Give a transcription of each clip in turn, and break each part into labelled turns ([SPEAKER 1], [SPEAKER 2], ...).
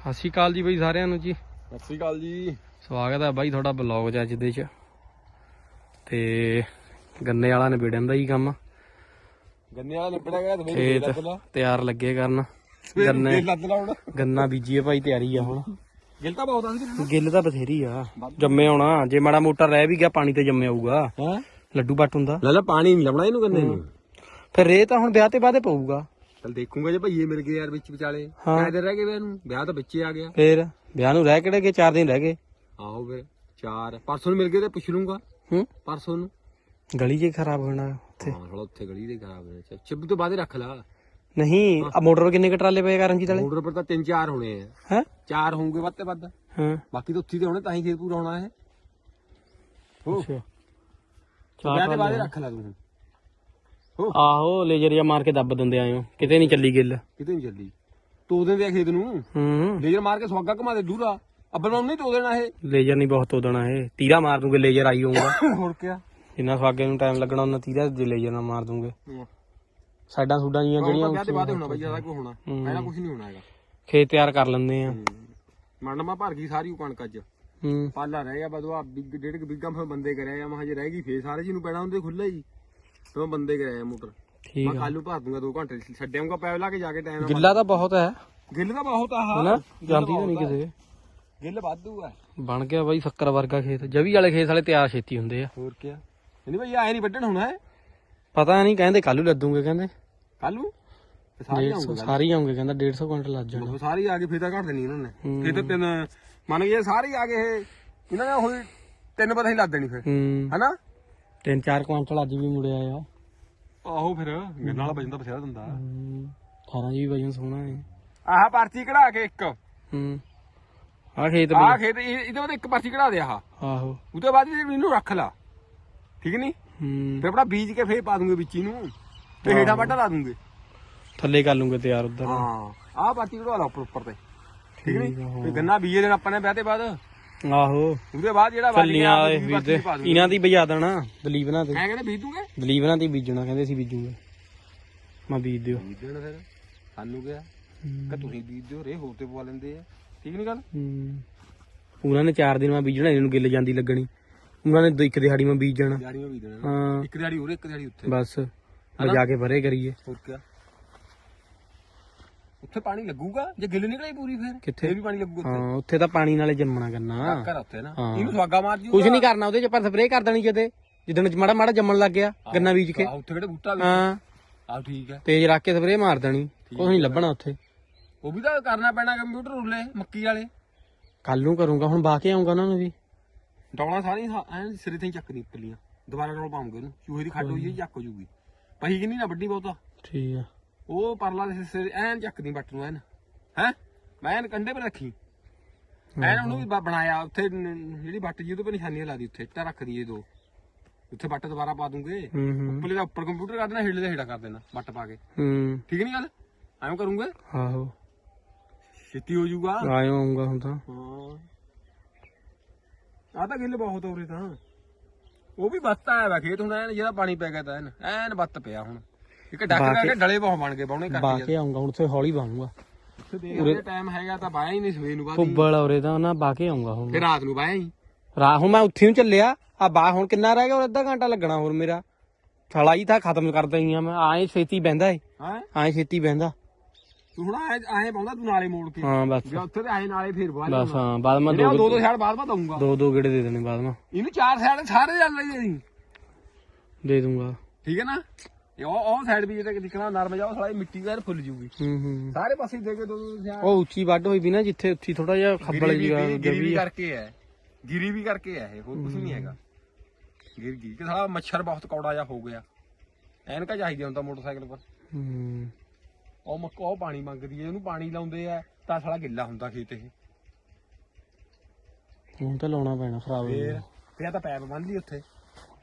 [SPEAKER 1] ਸਤਿ ਸ਼੍ਰੀ ਅਕਾਲ ਜੀ ਬਈ ਸਾਰਿਆਂ ਨੂੰ ਜੀ।
[SPEAKER 2] ਸਤਿ ਸ੍ਰੀ ਅਕਾਲ ਜੀ।
[SPEAKER 1] ਸਵਾਗਤ ਹੈ ਬਾਈ ਤੁਹਾਡਾ ਬਲੌਗ 'ਚ ਅੱਜ ਦੇ 'ਚ। ਤੇ ਗੰਨੇ ਵਾਲਾ ਨਿਬੇੜਨ ਦਾ ਹੀ ਕੰਮ।
[SPEAKER 2] ਗੰਨੇ ਵਾਲਾ ਨਿਬੜਿਆ ਗਿਆ ਸਵੇਰੇ
[SPEAKER 1] ਖੇਤ ਤਿਆਰ ਲੱਗੇ ਕਰਨ। ਗੰਨੇ
[SPEAKER 2] ਲੱਦ ਲਾ ਹੁਣ।
[SPEAKER 1] ਗੰਨਾ ਬੀਜੀਏ ਭਾਈ ਤਿਆਰੀ ਆ ਹੁਣ।
[SPEAKER 2] ਗਿਲ ਤਾਂ ਬਹੁਤ ਆਂਦੀ
[SPEAKER 1] ਗਿੱਲ ਤਾਂ ਬਥੇਰੀ ਆ। ਜੰਮੇ ਆਉਣਾ ਜੇ ਮਾੜਾ ਮੋਟਾ ਰਹਿ ਵੀ ਗਿਆ ਪਾਣੀ ਤੇ ਜੰਮੇ ਆਊਗਾ
[SPEAKER 2] ਹੈ?
[SPEAKER 1] ਲੱਡੂ ਪੱਟ ਹੁੰਦਾ।
[SPEAKER 2] ਲੈ ਲੈ ਪਾਣੀ ਨਹੀਂ ਲਾਉਣਾ ਇਹਨੂੰ ਗੰਨੇ ਨੂੰ।
[SPEAKER 1] ਫਿਰ ਰੇ ਤਾਂ ਹੁਣ ਵਿਆਹ ਤੇ ਬਾਅਦੇ ਪਊਗਾ।
[SPEAKER 2] ਚਲ ਦੇਖੂਗਾ ਜੇ ਭਈਏ ਮਿਲ ਗਏ ਯਾਰ ਵਿੱਚ ਵਿਚਾਲੇ।
[SPEAKER 1] ਹਾਂ।
[SPEAKER 2] ਕਿੰਨੇ ਦਿਨ ਰਹਿ ਗਏ ਵੇ ਇਹਨੂੰ ਵਿਆਹ ਤਾਂ ਵਿੱਚੇ ਆ ਗਿਆ।
[SPEAKER 1] ਫੇਰ? ਵਿਆਹ ਨੂੰ ਰਹਿ ਕਿਹੜੇ ਗਏ? 4 ਦਿਨ ਰਹਿ ਗਏ।
[SPEAKER 2] ਆਹੋ ਫਿਰ ਚਾਰ। ਪਰਸੋਂ ਨੂੰ ਮਿਲ ਗਏ ਤੇ ਪੁੱਛ ਲੂੰਗਾ
[SPEAKER 1] ਹੂੰ?
[SPEAKER 2] ਪਰਸੋਂ ਨੂੰ।
[SPEAKER 1] ਗਲੀ ਜੇ ਖਰਾਬ ਹੋਣਾ ਉੱਥੇ।
[SPEAKER 2] ਹਾਂ ਥੋੜਾ ਉੱਥੇ ਗਲੀ ਦੇ ਖਰਾਬ ਨੇ ਚਿੱਬ ਤੋਂ ਬਾਅਦ ਹੀ ਰੱਖ ਲਾ।
[SPEAKER 1] ਨਹੀਂ ਆ ਮੋਟਰ ਕਿੰਨੇ ਕ ਟਰਾਲੇ ਪਏ ਕਰਨਜੀਤ ਵਾਲੇ
[SPEAKER 2] ਮੋਟਰ ਪਰ ਤਾਂ ਤਿੰਨ ਚਾਰ ਹੋਣੇ ਆ।
[SPEAKER 1] ਹੈ?
[SPEAKER 2] ਚਾਰ ਹੋਣਗੇ ਵੱਧ ਤੇ ਵੱਧ।
[SPEAKER 1] ਹਾਂ।
[SPEAKER 2] ਬਾਕੀ ਤਾਂ ਉੱਥੇ ਹੀ ਤੇ ਹੋਣੇ ਤਾਂ ਹੀ ਖੇਤ ਪੂਰਾ ਹੋਣਾ ਹੈ ਹੋ।
[SPEAKER 1] ਅੱਛਾ।
[SPEAKER 2] ਵਿਆਹ ਦੇ ਬਾਅਦ ਹੀ ਰੱਖ ਲਾ ਤੂੰ
[SPEAKER 1] ਆਹੋ। ਲੇਜਰ ਜਾਂ ਮਾਰ ਕੇ ਦੱਬ ਦਿੰਦੇ ਆਇਓ ਕਿਤੇ ਨਹੀਂ ਚੱਲੀ ਗਿੱਲ।
[SPEAKER 2] ਕਿਤੇ ਨਹੀਂ ਚੱਲੀ। ਤੋ ਦੇ ਦੇ ਖੇਤ ਨੂੰ।
[SPEAKER 1] ਹੂੰ।
[SPEAKER 2] ਲੇਜ਼ਰ ਮਾਰ ਕੇ ਸਵਾਗਾ ਘਮਾ ਦੇ ਦੂਰਾ। ਅੱਬਲ ਨੂੰ ਨਹੀਂ ਤੋ ਦੇਣਾ ਇਹ।
[SPEAKER 1] ਲੇਜਰ ਨਹੀਂ ਬਹੁਤ ਤੋਦਣਾ ਇਹ। ਤੀਰਾ ਮਾਰ ਦੂੰਗੇ ਲੇਜਰ ਆਈ ਹੋਊਗਾ।
[SPEAKER 2] ਹੋਰ ਕਿਆ।
[SPEAKER 1] ਜਿੰਨਾ ਸਵਾਗੇ ਨੂੰ ਟਾਈਮ ਲੱਗਣਾ ਉਹਨਾਂ ਤੀਰਾ ਦੇ ਲੇਜਰ ਨਾਲ ਮਾਰ ਦੂੰਗੇ। ਸਾਈਡਾਂ ਸੂਡਾਂ ਜੀਆਂ
[SPEAKER 2] ਜਿਹੜੀਆਂ ਵਿਆਹ ਦੇ ਬਾਅਦ ਹੋਣਾ ਬਈ ਜ਼ਿਆਦਾ ਕੋ ਹੋਣਾ।
[SPEAKER 1] ਹੂੰ।
[SPEAKER 2] ਪਹਿਲਾਂ ਕੁਝ ਨਹੀਂ ਹੋਣਾ ਹੈਗਾ।
[SPEAKER 1] ਖੇਤ ਤਿਆਰ ਕਰ ਲੈਂਦੇ ਆ।
[SPEAKER 2] ਮੰਡਮਾ ਭਰ ਗਈ ਸਾਰੀ ਉਹ ਕਣਕ ਅੱਜ।
[SPEAKER 1] ਹੂੰ।
[SPEAKER 2] ਪਾਲਾ ਰਹਿ ਗਿਆ ਬਦਵਾ ਡੇਢ ਕੁ ਬਿੱਗਾ ਫਿਰ ਬੰਦੇ ਕਰਿਆ ਹਜੇ ਰਹਿ ਗਈ ਫੇਰ ਸਾਰੇ ਜੀ ਨੂੰ ਪੈਣਾ ਹੁੰਦੇ ਖੁੱਲਾ ਹੀ। ਤੇ ਮੈਂ ਬੰਦੇ ਕਰਿਆ ਮੋਟਰ।
[SPEAKER 1] ਠੀਕ
[SPEAKER 2] ਮੈਂ
[SPEAKER 1] ਆ।
[SPEAKER 2] ਕੱਲ ਭਰ ਦੂੰਗਾ 2 ਘੰਟੇ ਛੱਡਿਆਉਂਗਾ ਪੈਪ ਲਾ ਕੇ ਜਾ ਕੇ ਟਾਈਮ
[SPEAKER 1] ਗਿੱਲਾ ਤਾਂ ਬਹੁਤ ਹੈ।
[SPEAKER 2] ਗਿੱਲ ਤਾਂ ਬਹੁਤ ਆ
[SPEAKER 1] ਹਨਾ? ਜਾਂਦੀ ਤਾਂ ਨਹੀਂ ਕਿਸੇ।
[SPEAKER 2] ਗਿੱਲ ਵਾਧੂ ਆ
[SPEAKER 1] ਬਣ ਗਿਆ ਬਾਈ ਸ਼ੱਕਰ ਵਰਗਾ ਖੇਤ। ਜਵੀ ਵਾਲੇ ਖੇਤ ਵਾਲੇ ਤਿਆਰ ਛੇਤੀ ਹੁੰਦੇ ਆ।
[SPEAKER 2] ਹੋਰ ਕਿਆ? ਨਹੀਂ ਬਈ ਆਏ ਨਹੀਂ ਵੱਢਣ ਹੋਣਾ ਹੈ?
[SPEAKER 1] ਪਤਾ ਨਹੀਂ ਕਹਿੰਦੇ ਕੱਲੂ ਲੱਦੂਗੇ ਕਹਿੰਦੇ।
[SPEAKER 2] ਕੱਲ ਸਾਰੇ
[SPEAKER 1] 150 ਸਾਰੇ ਆਉਂਗੇ ਕਹਿੰਦਾ 150 ਕੁਇੰਟਲ ਲੱਜ ਜਾਣਾ।
[SPEAKER 2] ਸਾਰੇ ਆ ਕੇ ਫੇਰ ਤਾਂ ਘੱਟ ਦੇਣੀ ਇਹਨਾਂ ਨੇ।
[SPEAKER 1] ਹੂੰ।
[SPEAKER 2] ਫੇਰ ਤਾਂ ਤਿੰਨ ਮੰਨ ਗਏ ਸਾਰੇ ਆ ਗਏ ਇਹ ਇਹਨਾਂ ਨੇ ਹੋਈ ਤਿੰਨ ਪਤਾ ਹੀ ਲੱਦ ਦੇਣੀ ਫਿਰ।
[SPEAKER 1] ਹੂੰ।
[SPEAKER 2] ਹਨਾ?
[SPEAKER 1] ਤਿੰਨ ਚਾਰ ਕੁਇੰਟਲ ਅੱਜ ਵੀ ਮੁੜਿਆ ਆ।
[SPEAKER 2] ਆਹੋ ਫਿਰ ਮੇਰੇ ਨਾਲ ਵਜਨ ਤਾਂ ਬਥੇਰਾ ਦਿੰਦਾ।
[SPEAKER 1] 18 ਜੀ ਵਜਨ ਸੋਹਣਾ ਹੈ।
[SPEAKER 2] ਆਹ ਪਰਚੀ ਕਢਾ ਕੇ ਇੱਕ।
[SPEAKER 1] ਹੂੰ। ਆ ਖੇਤ
[SPEAKER 2] ਆਹ ਖੇਤ ਇਹ- ਇਹਦੇ ਬਾਅਦ ਇੱਕ ਪਰਚੀ ਕਢਾ ਦੇ ਆਹ।
[SPEAKER 1] ਆਹੋ।
[SPEAKER 2] ਉਹਦੇ ਬਾਅਦ ਇਹ ਇਹਨੂੰ ਰੱਖ ਲਾ। ਠੀਕ ਨਹੀਂ?
[SPEAKER 1] ਹੂੰ।
[SPEAKER 2] ਫਿਰ ਆਪਣਾ ਬੀਜ ਕੇ ਫੇਰ ਪਾ ਦੂੰਗੇ ਵਿੱਚ ਇਹਨੂੰ। ਤੇ ਹੇਠਾਂ ਵੱਟਾ ਲਾ ਦੂੰਗੇ।
[SPEAKER 1] ਥੱਲੇ ਕਰ ਲੂੰਗੇ ਤਿਆਰ ਉਧਰ।
[SPEAKER 2] ਹਾਂ। ਆਹ ਪਰਚੀ ਕਢਵਾ ਲਾ ਉੱਪਰ ਉੱਪਰ ਤੇ। ਠੀਕ ਨਹੀਂ?
[SPEAKER 1] ਠੀਕ ਆ, ਹਾਂ।
[SPEAKER 2] ਤੇ ਗੰਨਾ ਬੀਜੇ ਦੇਣਾ ਆਪਾਂ ਨੇ ਵਿਆਹ ਤੇ ਬਾਅਦ।
[SPEAKER 1] ਆਹੋ।
[SPEAKER 2] ਉਹਦੇ ਬਾਅਦ ਜਿਹੜਾ ਗਿਆ
[SPEAKER 1] ਵਾਲੇ
[SPEAKER 2] ਦੂੰਗੇ।
[SPEAKER 1] ਇਹਨਾਂ ਦੀ ਬਜਾ ਦੇਣਾ ਦਲੀਪ ਨਾਲ ਤੇ।
[SPEAKER 2] ਐ ਕਹਿੰਦੇ ਬੀਜ ਦੂੰਗੇ।
[SPEAKER 1] ਦਲੀਪ ਨਾਲ ਤੇ ਬੀਜਣਾ ਕਹਿੰਦੇ ਸੀ ਬੀਜੂਗੇ। ਮੈਂ ਬੀਜ ਦਿਓ।
[SPEAKER 2] ਬੀਜ ਦੇਣਾ ਫਿਰ। ਸਾਨੂੰ ਗਿਆ ਕਿ ਤੁਸੀਂ ਬੀਜ ਦਿਓ ਰੇ ਹੋਰ ਤੇ ਪਵਾ ਲੈਂਦੇ ਆ। ਠੀਕ ਨਹੀਂ ਗੱਲ?
[SPEAKER 1] ਹੂੰ। ਉਹਨਾਂ ਨੇ 4 ਦਿਨ ਮੈਂ ਬੀਜਣਾ ਇਹਨੂੰ ਗਿੱਲ ਜਾਂਦੀ ਲੱਗਣੀ। ਉਹਨਾਂ ਨੇ ਇੱਕ ਦਿਹਾੜੀ ਮੈਂ ਬੀਜ ਜਾਣਾ।
[SPEAKER 2] ਦਿਹਾੜੀ ਮੈਂ ਬੀਜ ਦੇਣਾ।
[SPEAKER 1] ਹਾਂ।
[SPEAKER 2] ਇੱਕ ਦਿਹਾੜੀ ਉਰੇ ਇੱਕ ਦਿਹਾੜੀ ਉੱਥੇ।
[SPEAKER 1] ਬਸ। ਮੈਂ ਜਾ ਕੇ ਭਰੇ ਕਰੀਏ।
[SPEAKER 2] ਹੋਰ ਕਿਆ? ਉੱਥੇ ਪਾਣੀ ਲੱਗੂਗਾ? ਜੇ ਗਿੱਲ ਨਿਕਲੇ ਪੂਰੀ ਫਿਰ?
[SPEAKER 1] ਕਿੱਥੇ?
[SPEAKER 2] ਫੇਰ ਵੀ ਪਾਣੀ ਲੱਗੂਗਾ ਉੱਥੇ।
[SPEAKER 1] ਹਾਂ ਉੱਥੇ ਤਾਂ ਪਾਣੀ ਨਾਲੇ ਜੰਮਣਾ ਕਰਨਾ
[SPEAKER 2] ਘਰ ਉੱਥੇ ਨਾ।
[SPEAKER 1] ਹਾਂ।
[SPEAKER 2] ਇਹਨੂੰ ਸਵਾਗਾ ਮਾਰ ਜੂਗਾ।
[SPEAKER 1] ਕੁਝ ਨਹੀਂ ਕਰਨਾ ਉਹਦੇ ਚ ਆਪਾਂ ਸਪਰੇਅ ਕਰ ਦੇਣੀ ਜਦੇ। ਜਿੱਦਣ ਮਾੜਾ ਮਾੜਾ ਜੰਮਣ ਲੱਗ ਗਿਆ ਗੰਨਾ ਬੀਜ ਕੇ।
[SPEAKER 2] ਆਹ ਉੱਥੇ ਕਿਹੜੇ ਬੂਟਾ ਵੀ।
[SPEAKER 1] ਹਾਂ।
[SPEAKER 2] ਆਹ ਠੀਕ ਹੈ।
[SPEAKER 1] ਤੇਜ਼ ਰੱਖ ਕੇ ਸਪਰੇਅ ਮਾਰ ਦੇਣੀ। ਕੁਝ ਨਹੀਂ ਲੱਭਣਾ ਉੱਥੇ।
[SPEAKER 2] ਉਹ ਵੀ ਤਾਂ ਕਰਨਾ ਪੈਣਾ ਕੰਪਿਊਟਰ ਉਰਲੇ ਮੱਕੀ ਵਾਲੇ।
[SPEAKER 1] ਕੱਲ ਨੂੰ ਕਰੂੰਗਾ ਹੁਣ ਬਾ ਕੇ ਆਉਂਗਾ ਉਹਨਾਂ ਨੂੰ ਵੀ।
[SPEAKER 2] ਡੌਲਾਂ ਸਾਰੀਆਂ ਐ ਸਿਰੇ ਤੇ ਹੀ ਚੱਕਦੀ ਉੱਪਰਲੀਆਂ। ਦੁਬਾਰਾ ਡੌਲ ਪਾਉਂਗੇ ਉਹਨੂੰ। ਚੂਹੇ ਦੀ ਖੱਡ ਹੋਈ ਹੈ ਚੱਕ ਹੋ ਜੂਗੀ। ਪਹੀ ਕਿੰਨੀ ਨਾ ਵੱਡੀ ਬਹੁਤਾ।
[SPEAKER 1] ਠੀਕ ਆ।
[SPEAKER 2] ਉਹ ਪਰਲਾ ਦੇ ਸਿਰੇ ਐਨ ਚੱਕਦੀ ਬੱਟ ਨੂੰ ਐਨ। ਹੈ? ਮੈਂ ਐਨ ਕੰਡੇ 'ਤੇ ਰੱਖੀ। ਐਨ ਉਹਨੂੰ ਵੀ ਬ- ਬਣਾਇਆ। ਉੱਥੇ ਨ- ਜਿਹੜੀ ਬੱਟ ਜੀ ਉਹਦੇ 'ਤੇ ਨਿਸ਼ਾਨੀਆਂ ਲਾ ਦੀ ਉੱਥੇ ਇੱਟਾਂ ਰੱਖ ਦਈਏ ਦੋ। ਉੱਥੇ ਬੱਟ ਦੁਬਾਰਾ ਪਾ ਦੂੰਗੇ।
[SPEAKER 1] ਹੂੰ ਹੂੰ
[SPEAKER 2] ਉੱਪਰਲੇ ਦਾ ਉੱਪਰ ਕੰਪਿਊਟਰ ਕਰ ਦੇਣਾ ਹੇਠਲੇ ਦਾ ਹੇਠਾਂ ਕਰ ਦੇਣਾ ਬੱਟ ਪਾ ਕੇ।
[SPEAKER 1] ਹੂੰ।
[SPEAKER 2] ਠੀਕ ਨਹੀਂ ਗੱਲ? ਐਂ ਕਰੂੰਗੇ?
[SPEAKER 1] ਆਹੋ।
[SPEAKER 2] ਛੇਤੀ ਹੋ ਜਾਊਗਾ।
[SPEAKER 1] ਆਇਓ ਆਉਂਗਾ ਹੁਣ ਤਾਂ।
[SPEAKER 2] ਹਾਂ। ਆ ਤਾਂ ਗਿੱਲ ਬਹੁਤ ਹੋ ਰਹੀ ਤਾਂ। ਉਹ ਵੀ ਬੱਤ ਆਇਆ ਵਾ ਖੇਤ ਹੁਣ ਐਨ ਜਿਹੜਾ ਪਾਣੀ ਪੈ ਗਿਆ ਤਾਂ ਐਨ। ਐਨ ਬੱਤ ਪਿਆ ਹੁਣ। ਇੱਕ ਡੱਕ ਕਰਕੇ ਡਲੇ ਬਹੁਤ ਬਣ ਗਏ ਬਾਉਣੇ
[SPEAKER 1] ਬਾ
[SPEAKER 2] ਕਰਕੇ
[SPEAKER 1] ਕੇ ਆਉਂਗਾ ਹੁਣ ਉੱਥੇ ਹੌਲੀ ਬਾਉਂਗਾ
[SPEAKER 2] ਉੱਥੇ ਦੇਖਦੇ ਟਾਈਮ ਹੈਗਾ ਤਾਂ ਬਾਇਆ ਹੀ ਨਹੀਂ ਸਵੇਰ ਨੂੰ ਬਾਅਦ
[SPEAKER 1] ਫੁੱਬਲ ਔਰੇ ਦਾ ਨਾ ਬਾ ਕੇ ਆਉਂਗਾ ਹੁਣ।
[SPEAKER 2] ਫਿਰ ਰਾਤ ਨੂੰ ਬਾਇਆ ਹੀ।
[SPEAKER 1] ਰਾਹ ਹੁਣ ਮੈਂ ਉੱਥੇ ਨੂੰ ਚੱਲਿਆ ਆ ਬਾ ਹੁਣ ਕਿੰਨਾ ਰਹਿ ਗਿਆ ਹੋਰ ਅੱਧਾ ਘੰਟਾ ਲੱਗਣਾ ਹੋਰ ਮੇਰਾ। ਛਲਾ ਹੀ ਤਾਂ ਖਤਮ ਕਰ ਦਈ ਆ ਮੈਂ ਆਏ ਛੇਤੀ ਬਹਿੰਦਾ ਏ।
[SPEAKER 2] ਹੈ?
[SPEAKER 1] ਆਏ ਛੇਤੀ ਬਹਿੰਦਾ।
[SPEAKER 2] ਤੂੰ ਹੁਣ ਆਏ ਆਏ ਪਾਉਂਦਾ ਤੂੰ ਨਾਲੇ ਮੋੜ ਕੇ।
[SPEAKER 1] ਹਾਂ ਬਸ।
[SPEAKER 2] ਜੇ ਉੱਥੇ ਤੇ ਆਏ ਨਾਲੇ ਫੇਰ ਬਾਅਦ
[SPEAKER 1] ਬਸ ਹਾਂ ਬਾਅਦ ਮੈਂ
[SPEAKER 2] ਦੋ
[SPEAKER 1] ਦੋ
[SPEAKER 2] ਦੋ ਦੋ ਸਾਈਡ ਬਾਅਦ ਮੈਂ ਦਊਂਗਾ।
[SPEAKER 1] ਦੋ ਦੋ ਗੇੜੇ ਦੇ ਦੇਣੇ ਬਾਅਦ ਮੈਂ।
[SPEAKER 2] ਇਹਨੂੰ ਚਾਰ ਸਾਈਡ ਸਾਰੇ ਚੱਲ ਰਹੀ ਹੈ
[SPEAKER 1] ਦੇ ਦੂੰਗਾ।
[SPEAKER 2] ਠੀਕ ਹੈ ਨਾ? ਇਹ ਉਹ ਉਹ ਸਾਈਡ ਵੀ ਜਿਹੜਾ ਦਿਖਣਾ ਨਰਮ ਜਾ ਉਹ ਸਾਲਾ ਮਿੱਟੀ ਦਾ ਫੁੱਲ ਜੂਗੀ।
[SPEAKER 1] ਹੂੰ ਹੂੰ।
[SPEAKER 2] ਸਾਰੇ ਪਾਸੇ ਦੇ ਕੇ ਦੋ
[SPEAKER 1] ਉਹ ਉੱਚੀ ਵੱਡ ਹੋਈ ਵੀ ਨਾ ਜਿੱਥੇ ਉੱਥੀ ਥੋੜਾ ਜਿਹਾ ਖੱਬਲ ਜੀ
[SPEAKER 2] ਵੀ ਗਿਰੀ ਵੀ ਕਰਕੇ ਹੈ। ਗਿਰੀ ਵੀ ਕਰਕੇ ਹੈ ਇਹ ਹੋਰ ਕੁਝ ਨਹੀਂ ਹੈਗਾ। ਗਿਰ ਗਈ। ਕਿ ਸਾਲਾ ਮੱਛਰ ਬਹੁਤ ਕੌੜਾ ਜਿਹਾ ਹੋ ਗਿਆ। ਐਨਕਾ ਚਾਹੀਦੀ ਹੁੰਦਾ ਮੋਟਰਸਾਈਕਲ ਪਰ।
[SPEAKER 1] ਹੂੰ।
[SPEAKER 2] ਉਹ ਮੱਕੋ ਉਹ ਪਾਣੀ ਮੰਗਦੀ ਹੈ ਇਹਨੂੰ ਪਾਣੀ ਲਾਉਂਦੇ ਆ ਤਾਂ ਸਾਲਾ ਗਿੱਲਾ ਹੁੰਦਾ ਖੇਤ ਇਹ।
[SPEAKER 1] ਹੁਣ ਤਾਂ ਲਾਉਣਾ ਪੈਣਾ ਖਰਾਬ ਹੋ
[SPEAKER 2] ਫੇਰ
[SPEAKER 1] ਗਿਆ
[SPEAKER 2] ਫੇਰ ਤਾਂ ਪੈਪ ਬੰਨ ਲਈ ਉੱਥੇ।